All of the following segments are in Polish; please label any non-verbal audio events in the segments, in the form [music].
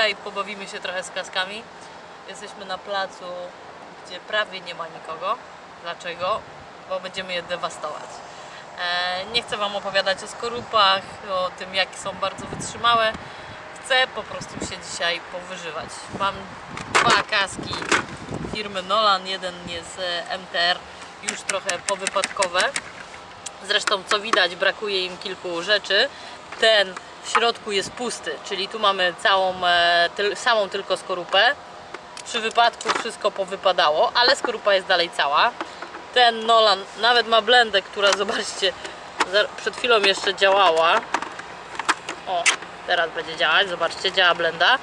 Dzisiaj pobawimy się trochę z kaskami. Jesteśmy na placu, gdzie prawie nie ma nikogo. Dlaczego? Bo będziemy je dewastować. E, nie chcę Wam opowiadać o skorupach, o tym jak są bardzo wytrzymałe. Chcę po prostu się dzisiaj powyżywać. Mam dwa kaski firmy Nolan, jeden jest MTR, już trochę powypadkowe. Zresztą co widać, brakuje im kilku rzeczy. Ten w środku jest pusty, czyli tu mamy całą, e, samą tylko skorupę. Przy wypadku wszystko powypadało, ale skorupa jest dalej cała. Ten Nolan nawet ma blendę, która zobaczcie, przed chwilą jeszcze działała. O, teraz będzie działać, zobaczcie, działa blenda.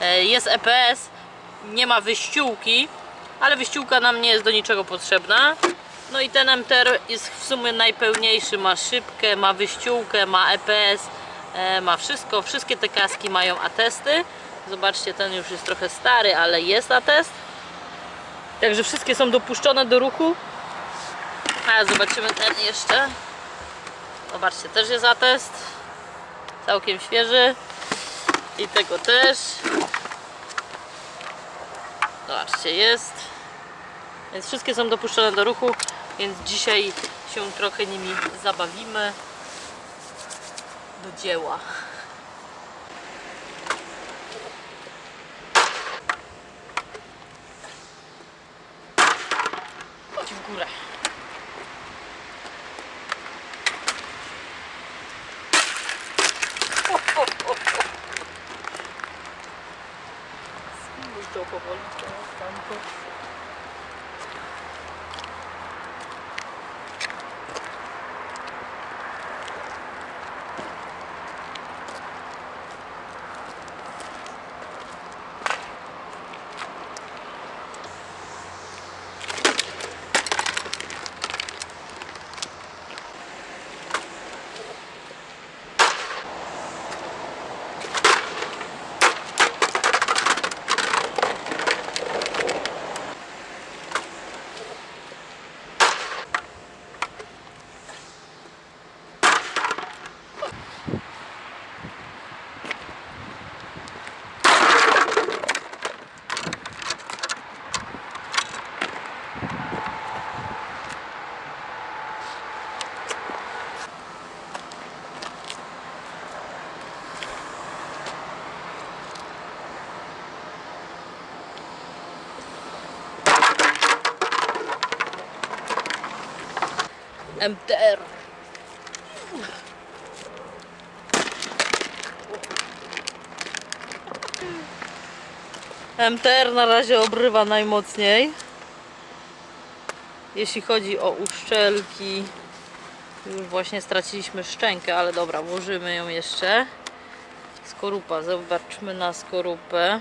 E, Jest EPS, nie ma wyściółki, ale wyściółka nam nie jest do niczego potrzebna. No i ten MTR jest w sumie najpełniejszy, ma szybkę, ma wyściółkę, ma EPS, ma wszystko. Wszystkie te kaski mają atesty. Zobaczcie, ten już jest trochę stary, ale jest atest. Także wszystkie są dopuszczone do ruchu. A zobaczymy ten jeszcze. Zobaczcie, też jest atest. Całkiem świeży. I tego też. Zobaczcie, jest. Więc wszystkie są dopuszczone do ruchu, więc dzisiaj się trochę nimi zabawimy. Do dzieła. Chodź w górę. Spójrz to powoli, to tamto. MTR. MTR na razie obrywa najmocniej. Jeśli chodzi o uszczelki, już właśnie straciliśmy szczękę, ale dobra, włożymy ją jeszcze. Skorupa, zobaczmy na skorupę.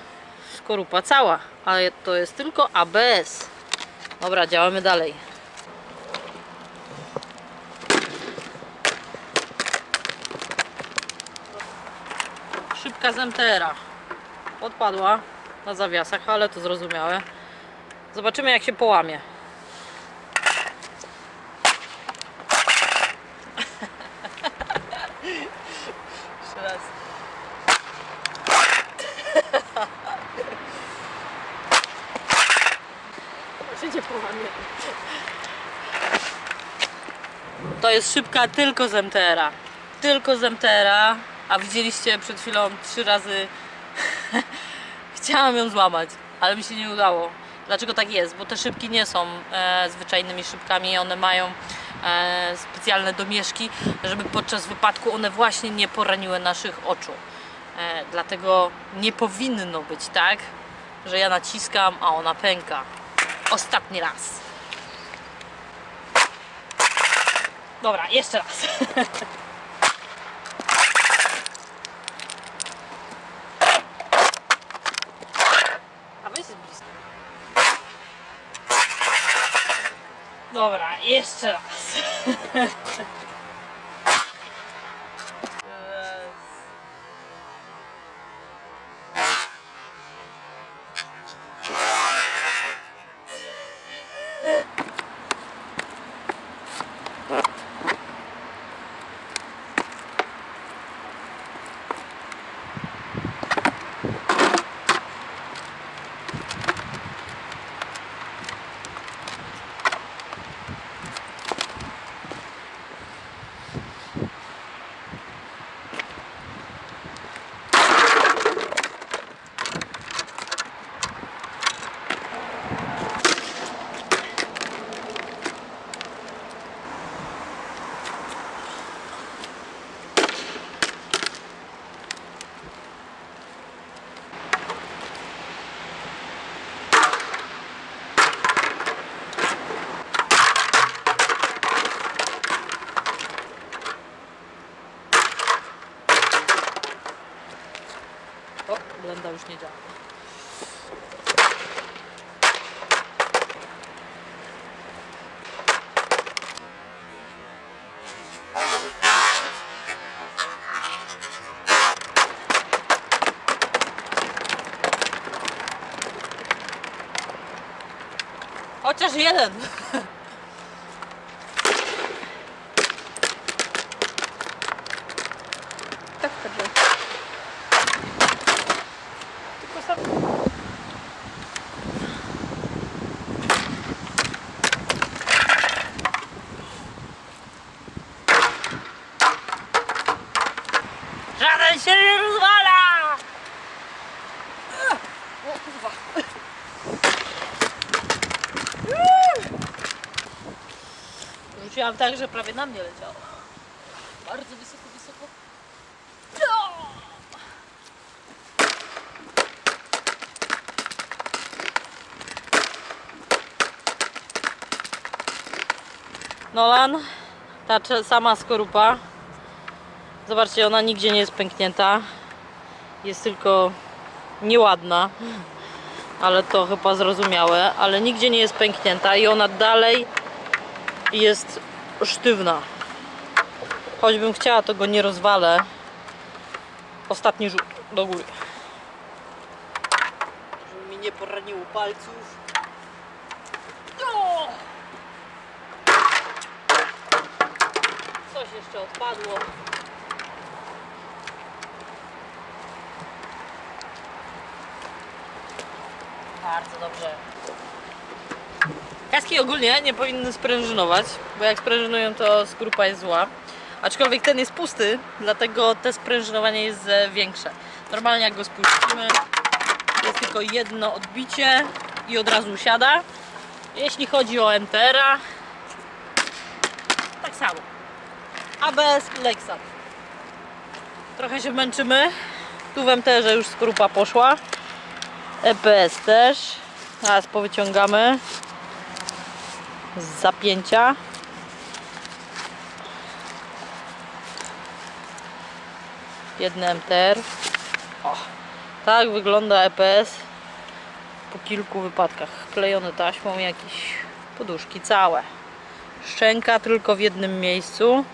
Skorupa cała, ale to jest tylko ABS. Dobra, działamy dalej. Szybka z MTR-a. Odpadła na zawiasach, ale to zrozumiałe. Zobaczymy jak się połamie. Jeszcze raz. Połamie. To jest szybka tylko z MTR-a. Tylko z MTR-a. A widzieliście przed chwilą trzy razy. [laughs] Chciałam ją złamać, ale mi się nie udało. Dlaczego tak jest? Bo te szybki nie są e, zwyczajnymi szybkami, one mają e, specjalne domieszki, żeby podczas wypadku one właśnie nie poraniły naszych oczu. E, dlatego nie powinno być tak, że ja naciskam, a ona pęka. Ostatni raz. Dobra, jeszcze raz. [laughs] Dobra, jeszcze raz. [laughs] blenda już nie działa. Chociaż jeden. [laughs] Tak wchodzę. Tylko sam... Żaden się nie rozwala! O kurwa. Rzuciłam tak, że prawie na mnie leciało. Bardzo wysoko, wysoko. Nolan, ta sama skorupa. Zobaczcie, ona nigdzie nie jest pęknięta. Jest tylko nieładna, ale to chyba zrozumiałe, ale nigdzie nie jest pęknięta i ona dalej jest sztywna. Choćbym chciała, to go nie rozwalę. Ostatni rzut do góry. Żeby mi nie poraniło palców. No! Coś jeszcze odpadło. Bardzo dobrze. Kaski ogólnie nie powinny sprężynować, bo jak sprężynują to skrupa jest zła. Aczkolwiek ten jest pusty, dlatego te sprężynowanie jest większe. Normalnie jak go spuścimy, jest tylko jedno odbicie i od razu siada. Jeśli chodzi o MTR-a, tak samo. ABS Lexan. Trochę się męczymy. Tu w MTR-ze już skrupa poszła. EPS też. Teraz powyciągamy z zapięcia. Jedny MTR. O, tak wygląda EPS po kilku wypadkach. Klejone taśmą jakieś poduszki całe. Szczęka tylko w jednym miejscu.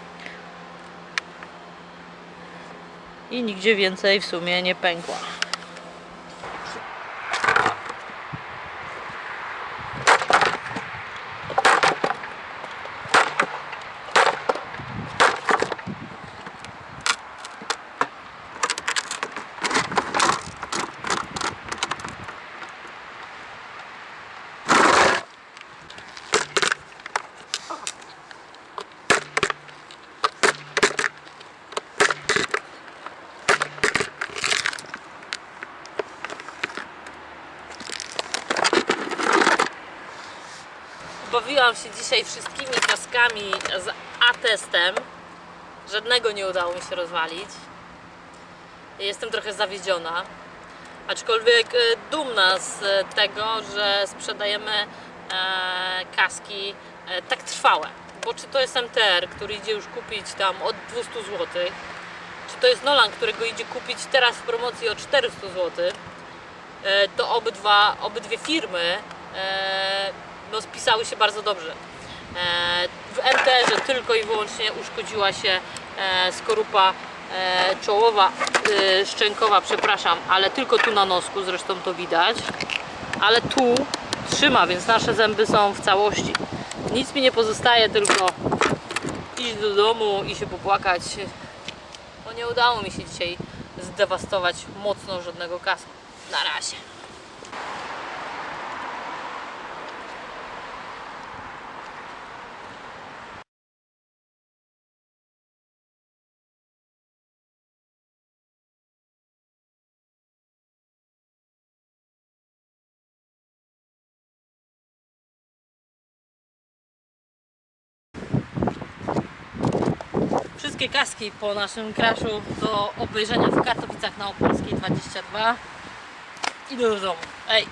I nigdzie więcej w sumie nie pękła. Bawiłam się dzisiaj wszystkimi kaskami z A-testem. Żadnego nie udało mi się rozwalić. Jestem trochę zawiedziona. Aczkolwiek e, dumna z e, tego, że sprzedajemy e, kaski tak trwałe. Bo czy to jest MTR, który idzie już kupić tam od 200 zł, czy to jest Nolan, którego idzie kupić teraz w promocji o 400 zł, to obydwa, obydwie firmy no, spisały się bardzo dobrze. E, W MTR-ze tylko i wyłącznie uszkodziła się e, skorupa e, czołowa, szczękowa, przepraszam, ale tylko tu na nosku, zresztą to widać. Ale tu trzyma, więc nasze zęby są w całości. Nic mi nie pozostaje, tylko iść do domu i się popłakać, bo nie udało mi się dzisiaj zdewastować mocno żadnego kasku. Na razie. Wszystkie kaski po naszym crashu do obejrzenia w Katowicach na Opolskiej 22. Idę do domu. Ej!